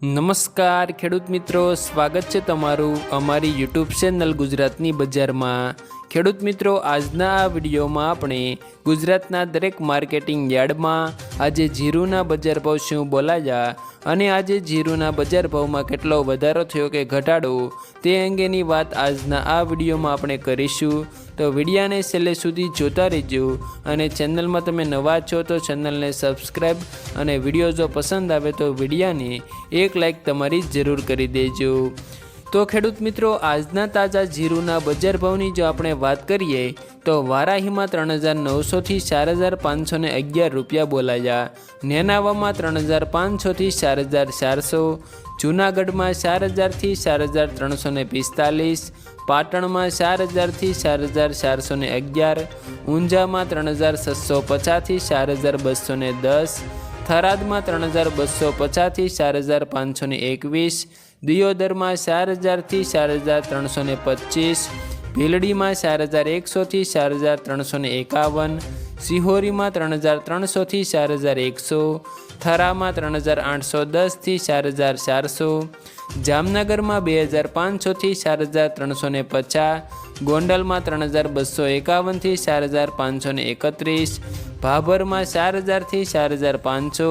નમસ્કાર ખેડૂત મિત્રો. સ્વાગત છે તમારું અમારી યુટ્યુબ ચેનલ ગુજરાતની બજારમાં. ખેડૂત મિત્રો, આજના આ વિડીયોમાં આપણે ગુજરાતના દરેક માર્કેટિંગ યાર્ડમાં આજે જીરુના બજાર ભાવ શું બોલાયા અને આજે જીરુના બજાર ભાવમાં કેટલો વધારો થયો કે ઘટાડો, તે અંગેની વાત આજના આ વિડીયોમાં આપણે કરીશું. તો વિડીયાને છેલ્લે સુધી જોતા રહેજો અને ચેનલમાં તમે નવા છો તો ચેનલને સબસ્ક્રાઈબ અને વીડિયો જો પસંદ આવે તો વિડીયાને એક લાઇક તમારી જરૂર કરી દેજો. તો ખેડૂત મિત્રો, આજના તાજા જીરુના બજાર ભાવની જો આપણે વાત કરીએ, તો વારાહીમાં ત્રણ હજાર નવસોથી ચાર હજાર પાંચસો ને અગિયાર રૂપિયા બોલાયા. નેનાવામાં ત્રણ હજાર પાંચસોથી ચાર હજાર ચારસો. જૂનાગઢમાં ચાર હજારથી ચાર હજાર ત્રણસો ને પિસ્તાલીસ. પાટણમાં ચાર હજારથી ચાર હજાર ચારસો ને અગિયાર. ઊંઝામાં ત્રણ હજાર છસો પચાસથી ચાર હજાર બસો ને દસ. થરાદમાં ત્રણ હજાર બસો પચાસથી ચાર હજાર પાંચસો ને એકવીસ, દિયોદરમાં ચાર હજારથી ચાર હજાર ત્રણસો ને પચીસ, ભીલડીમાં ચાર હજાર એકસોથી ચાર હજાર ત્રણસો ને એકાવન, સિહોરીમાં ત્રણ હજાર ત્રણસોથી ચાર હજાર એકસો થરામાં ત્રણ હજાર આઠસો દસથી ચાર હજાર ચારસો, જામનગરમાં બે હજાર પાંચસોથી ચાર હજાર ત્રણસો ને પચાસ, ગોંડલમાં ત્રણ હજાર બસો એકાવનથી ચાર હજાર પાંચસો ને એકત્રીસ, ભાભરમાં ચાર હજારથી ચાર હજાર પાંચસો,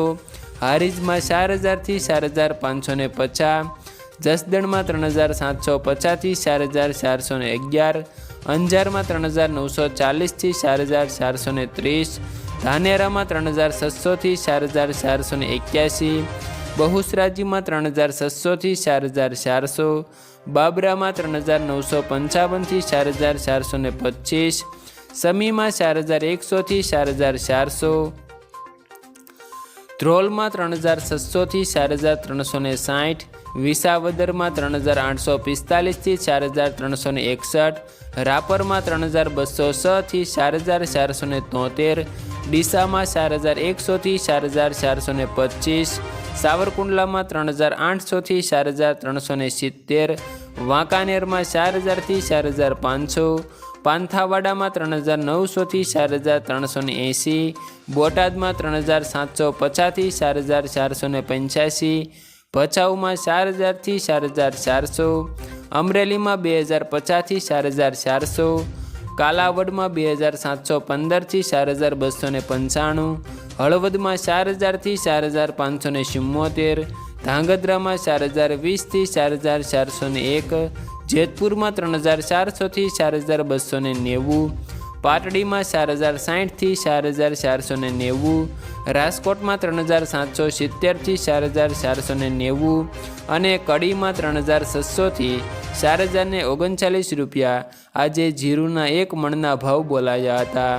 હારીજમાં ચાર હજારથી ચાર હજાર પાંચસો ને પચાસ, જસદણમાં ત્રણ હજાર સાતસો પચાસથી ચાર હજાર ચારસો ને અગિયાર, અંજારમાં ત્રણ હજાર નવસો ચાલીસથી ચાર હજાર ચારસો ને ત્રીસ ધાનેરામાં ત્રણ હજાર છસોથી ચાર હજાર ચારસો ને એક્યાસી, બહુસરાજીમાં ત્રણ હજાર છસોથી ચાર હજાર ચારસો, બાબરામાં ત્રણ હજાર નવસો પંચાવનથી ચાર હજાર ચારસો ને પચીસ, સમીમાં ચાર હજાર એકસોથી ચાર હજાર ચારસો, ધ્રોલમાં ત્રણ હજાર છસોથી ચાર હજાર ત્રણસો ને સાઠ વિસાવદરમાં ત્રણ હજાર આઠસો પિસ્તાલીસથી ચાર હજાર ત્રણસો ને એકસઠ, રાપરમાં ત્રણ હજાર બસો છથી ચાર હજાર ચારસો ને તોતેર, ડીસામાં ચાર હજાર એકસોથી ચાર હજાર ચારસો ને પચીસ, સાવરકુંડલામાં ત્રણ હજાર આઠસોથી ચાર હજાર ત્રણસો ને સિત્તેર, વાંકાનેરમાં ચાર હજારથી ચાર હજાર પાંચસો, પાંથાવાડામાં ત્રણ હજાર નવસોથી ચાર હજાર ત્રણસો ને એંસી બોટાદમાં ત્રણ હજાર સાતસો પચાસથી ચાર હજાર ચારસો ને પંચ્યાસી ભચાઉમાં ચાર હજારથી ચાર હજાર ચારસો, અમરેલીમાં બે હજાર પચાસથી ચાર હજાર ચારસો, કાલાવડમાં બે હજાર સાતસો પંદરથી ચાર હજાર બસો ને પંચાણું, હળવદમાં ચાર હજારથી ચાર હજાર પાંચસો ને ચુમ્મોતેર, ધાંગધ્રામાં ચાર હજાર વીસથી ચાર હજાર ચારસો ને એક, જેતપુરમાં ત્રણ હજાર ચારસોથી ચાર હજાર બસો ને નેવું પાટડીમાં ચાર હજાર સાઠથી ચાર હજાર ચારસો ને નેવું, રાજકોટમાં ત્રણ હજાર સાતસો સિત્તેરથી ચાર હજાર ચારસો ને નેવું અને કડીમાં ત્રણ હજાર છસોથી ચાર હજાર ને ઓગણચાલીસ રૂપિયા. આજે જીરુના એક મણના ભાવ બોલાયા હતા.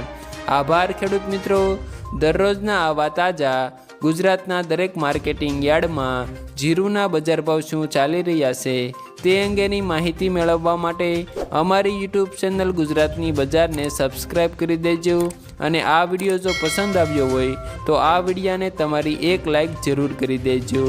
આભાર ખેડૂત મિત્રો. દરરોજના આવા તાજા ગુજરાતના દરેક માર્કેટિંગ યાર્ડમાં જીરુના બજાર ભાવ શું ચાલી રહ્યા છે? તે અંગેની માહિતી મેળવવા માટે અમારી યુટ્યુબ ચેનલ ગુજરાતની બજારને સબસ્ક્રાઈબ કરી દેજો અને આ વીડિયો જો પસંદ આવ્યો હોય તો આ વિડીયાને તમારી એક લાઈક જરૂર કરી દેજો.